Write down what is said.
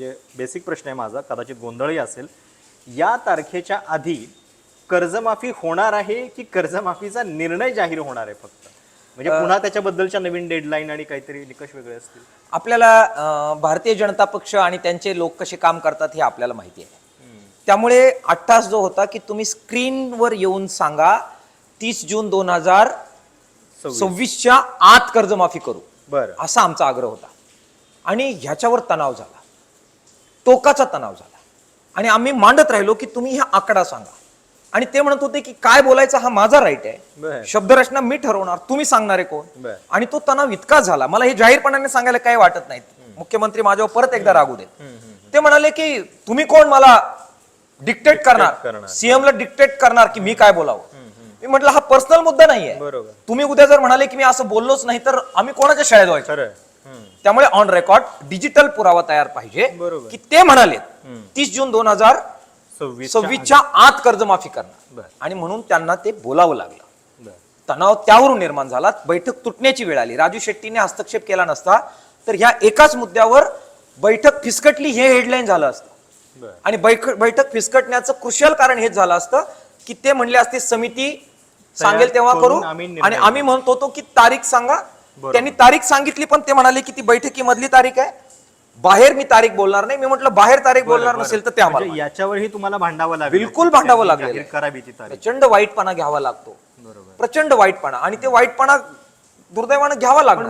म्हणजे बेसिक प्रश्न आहे माझा कदाचित गोंधळही असेल. या तारखेच्या आधी कर्जमाफी होणार आहे की कर्जमाफीचा निर्णय जाहीर होणार आहे फक्त? म्हणजे पुन्हा त्याच्याबद्दलच्या नवीन डेडलाईन आणि काहीतरी निकष वेगळे असतील. आपल्याला भारतीय जनता पक्ष आणि त्यांचे लोक कसे काम करतात हे आपल्याला माहिती आहे. त्यामुळे अट्टास जो होता की तुम्ही स्क्रीनवर येऊन सांगा तीस जून दोन हजार सव्वीस. सव्वीसच्या आत कर्जमाफी करू. बरं. असा आमचा आग्रह होता. आणि ह्याच्यावर तणाव झाला. टोकाचा तणाव झाला. आणि आम्ही मांडत राहिलो की तुम्ही हा आकडा सांगा. आणि ते म्हणत होते की काय बोलायचा हा माझा राईट आहे. शब्दरचना मी ठरवणार तुम्ही सांगणारे कोण? आणि तो तणाव इतका झाला मला हे जाहीरपणाने सांगायला काही वाटत नाही. मुख्यमंत्री माझ्यावर परत एकदा रागू देत. ते म्हणाले की तुम्ही कोण? मला डिक्टेट करणार. करणार. सीएम ला डिक्टेट करणार की मी काय बोलावं. मी म्हटलं हा पर्सनल मुद्दा नाहीये. तुम्ही उद्या जर म्हणाले की मी असं बोललोच नाही तर आम्ही कोणाच्या शाळेत व्हायचं? त्यामुळे ऑन रेकॉर्ड डिजिटल पुरावा तयार पाहिजे. की ते म्हणाले. तीस जून दोन हजार सव्वीस सव्वीसच्या आत कर्जमाफी करणार. आणि म्हणून त्यांना ते बोलावं लागलं. तणाव त्यावरून निर्माण झाला बैठक तुटण्याची वेळ आली. राजू शेट्टीने हस्तक्षेप केला नसता तर ह्या एकाच मुद्द्यावर बैठक फिसकटली हे हेडलाईन झालं असतं. आणि बैठ- बैठक फिसकटण्याचं कृशल कारण हेच झालं असतं की ते म्हणले असते समिती सांगेल तेव्हा करू. आणि आम्ही म्हणत की तारीख सांगा. त्यांनी तारीख सांगितली पण ते म्हणाले की ती बैठकीमधली तारीख आहे. बाहेर मी तारीख बोलणार नाही. मी म्हटलं बाहेर तारीख बोलणार. नसेल तर ते आम्हाला म्हणजे याच्यावरही तुम्हाला भांडावं लागेल. बिलकुल भांडावं. करावी ती तारीख. प्रचंड वाईटपणा घ्यावा लागतो. बरोबर. प्रचंड वाईटपणा. आणि ते वाईटपणा दुर्दैवानं घ्यावा लागणार.